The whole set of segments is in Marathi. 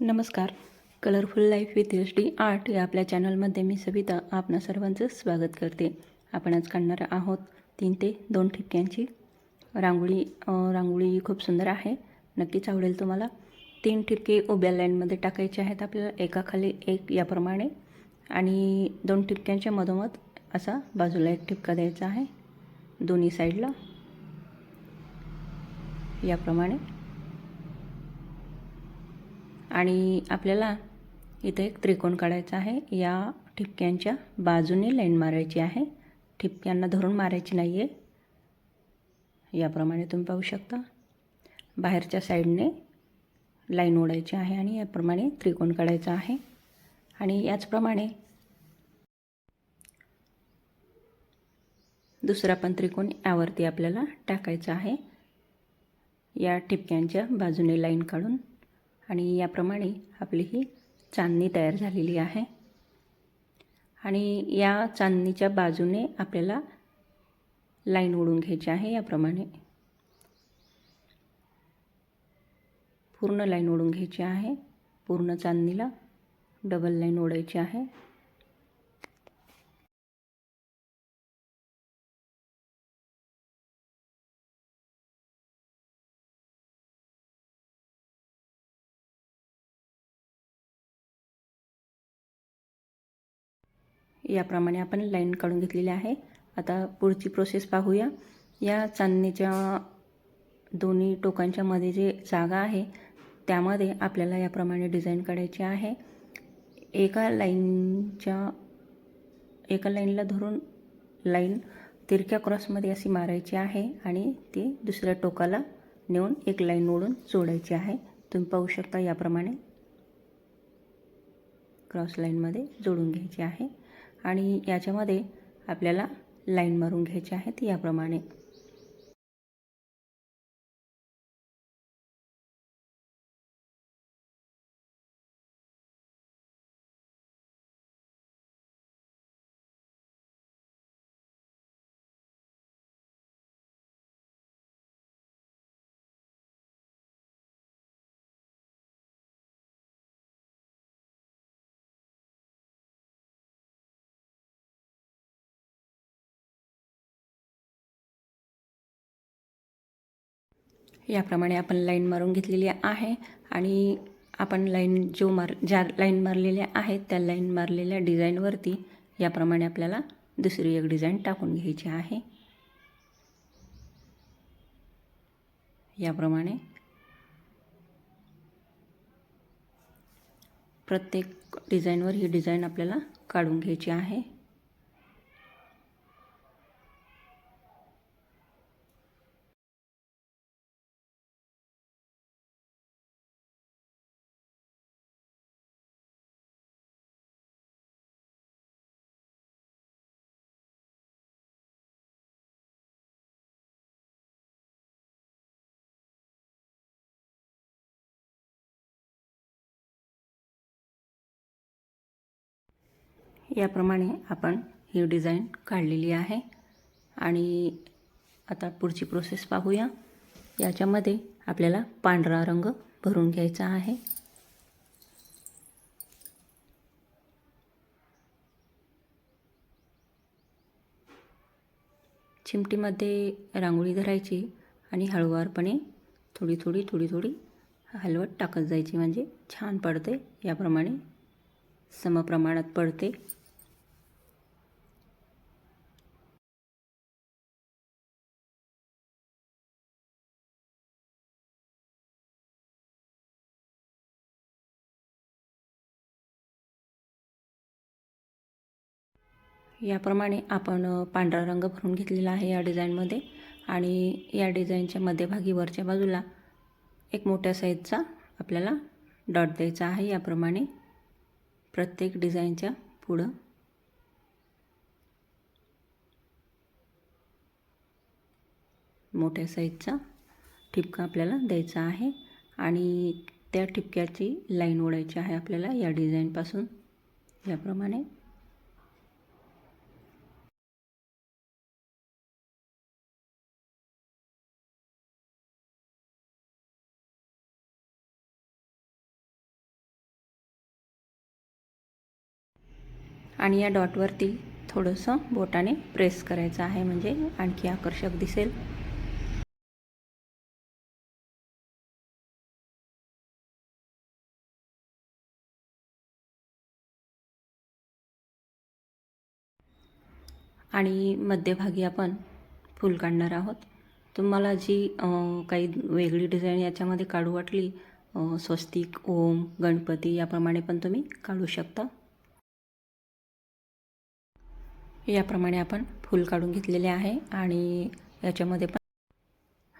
नमस्कार. Colourful life with H D art या आपल्या चॅनलमध्ये मी सविता आपणा सर्वांचं स्वागत करते. आपण आज काढणार आहोत तीन ते दोन ठिपक्यांची रांगोळी. रांगोळी खूप सुंदर आहे. नक्कीच आवडेल तुम्हाला. तीन ठिपके उभ्या लाईनमध्ये टाकायचे आहेत आपल्याला. एकाखाली एक याप्रमाणे. आणि दोन ठिपक्यांच्या मधोमध असा बाजूला एक ठिपका द्यायचा आहे. दोन्ही साईडला याप्रमाणे. आणि आपल्याला इथे एक त्रिकोण काढायचा आहे. या ठिपक्यांच्या बाजूने लाईन मारायची आहे. ठिपक्यांना धरून मारायची नाही आहे याप्रमाणे तुम्ही पाहू शकता. बाहेरच्या साईडने लाईन ओढायची आहे आणि याप्रमाणे त्रिकोण काढायचा आहे. आणि याचप्रमाणे दुसरा पण त्रिकोण यावरती आपल्याला टाकायचा आहे. या ठिपक्यांच्या बाजूने लाईन काढून आणि याप्रमाणे आपली ही चांदणी तयार झालेली आहे. आणि या चांदणीच्या बाजूने आपल्याला लाईन ओढून घ्यायची आहे याप्रमाणे. पूर्ण लाईन ओढून घ्यायची आहे. पूर्ण चांदणीला डबल लाईन ओढायची आहे. याप्रमाणे आपण लाईन काढून घेतलेली आहे. आता पुढची प्रोसेस पाहूया. या चांदणीच्या दोन्ही टोकांच्या मध्ये जे जागा आहे त्यामध्ये आपल्याला याप्रमाणे डिझाईन काढायची आहे. एका लाईनच्या एका लाईनला धरून लाईन तिरक्या क्रॉसमध्ये अशी मारायची आहे आणि ती दुसऱ्या टोकाला नेऊन एक लाईन ओढून जोडायची आहे. तुम्ही पाहू शकता याप्रमाणे क्रॉस लाईनमध्ये जोडून घ्यायची आहे. आणि याच्यामध्ये आपल्याला लाईन मारून घ्यायची आहेत याप्रमाणे. याप्रमाणे आपण लाईन मारून घेतलेली आहे आणि आपण लाईन जो मार ज्या लाईन मारलेल्या आहेत त्या लाईन मारलेल्या डिझाईनवरती याप्रमाणे आपल्याला दुसरी एक डिझाईन टाकून घ्यायची आहे. याप्रमाणे प्रत्येक डिझाईनवर ही डिझाईन आपल्याला काढून घ्यायची आहे. याप्रमाणे आपण ही डिझाईन काढलेली आहे. आणि आता पुढची प्रोसेस पाहूया. याच्यामध्ये आपल्याला पांढरा रंग भरून घ्यायचा आहे. चिमटीमध्ये रांगोळी धरायची आणि हळूवारपणे थोडी थोडी थोडी थोडी हलवत टाकत जायची. म्हणजे छान पडते. याप्रमाणे समप्रमाणात पडते. याप्रमाणे आपण पांढरा रंग भरून घेतलेला आहे या डिझाईनमध्ये आणि या डिझाईनच्या मध्यभागी वरच्या बाजूला एक मोठ्या साईजचा आपल्याला डॉट द्यायचा आहे. याप्रमाणे प्रत्येक डिझाईनच्या पुढं मोठ्या साईजचा ठिपका आपल्याला द्यायचा आहे आणि त्या ठिपक्याची लाईन ओढायची आहे आपल्याला या डिझाईनपासून. याप्रमाणे आणि या डॉटवरती थोडंसं बोटाने प्रेस करायचं आहे म्हणजे आणखी आकर्षक दिसेल. आणि मध्यभागी आपण फूल काढणार आहोत. तुम्हाला जी काही वेगळी डिझाईन याच्यामध्ये काढू वाटली स्वस्तिक ओम गणपती याप्रमाणे पण तुम्ही काढू शकता. याप्रमाणे आपण फूल काढून घेतलेले आहे आणि याच्यामध्ये पण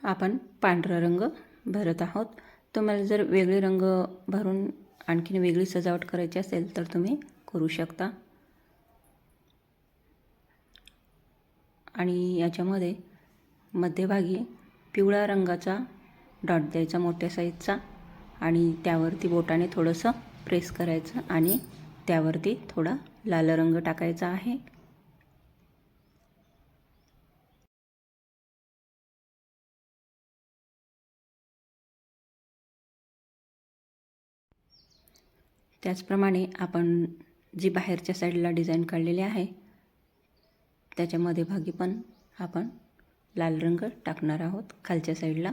आपण पांढरा रंग भरत आहोत. तुम्हाला जर वेगळे रंग भरून आणखीन वेगळी सजावट करायची असेल तर तुम्ही करू शकता. आणि याच्यामध्ये मध्यभागी पिवळ्या रंगाचा डॉट द्यायचा मोठ्या साईजचा आणि त्यावरती बोटाने थोडंसं प्रेस करायचं आणि त्यावरती थोडा लाल रंग टाकायचा आहे. त्याचप्रमाणे आपण जी बाहेरच्या साईडला डिझाईन काढलेली आहे त्याच्यामध्ये भागी पण आपण लाल रंग टाकणार आहोत. खालच्या साईडला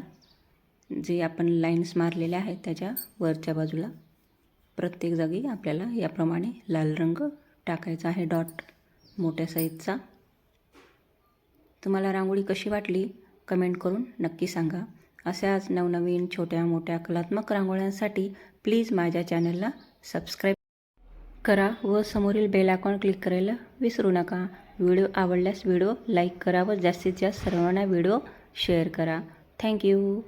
जे आपण लाईन्स मारलेल्या आहेत त्याच्या वरच्या बाजूला प्रत्येक जागी आपल्याला याप्रमाणे लाल रंग टाकायचा आहे. डॉट मोठ्या साईजचा. तुम्हाला रांगोळी कशी वाटली कमेंट करून नक्की सांगा. अशाच नवनवीन छोट्या मोठ्या कलात्मक रांगोळ्यांसाठी प्लीज माझ्या चॅनलला सबस्क्राईब करा व समोरील बेल आयकॉन क्लिक करायला विसरू नका. व्हिडिओ आवडल्यास व्हिडिओ लाईक करा व जास्तीत जास्त सर्वांना व्हिडिओ शेअर करा. थँक्यू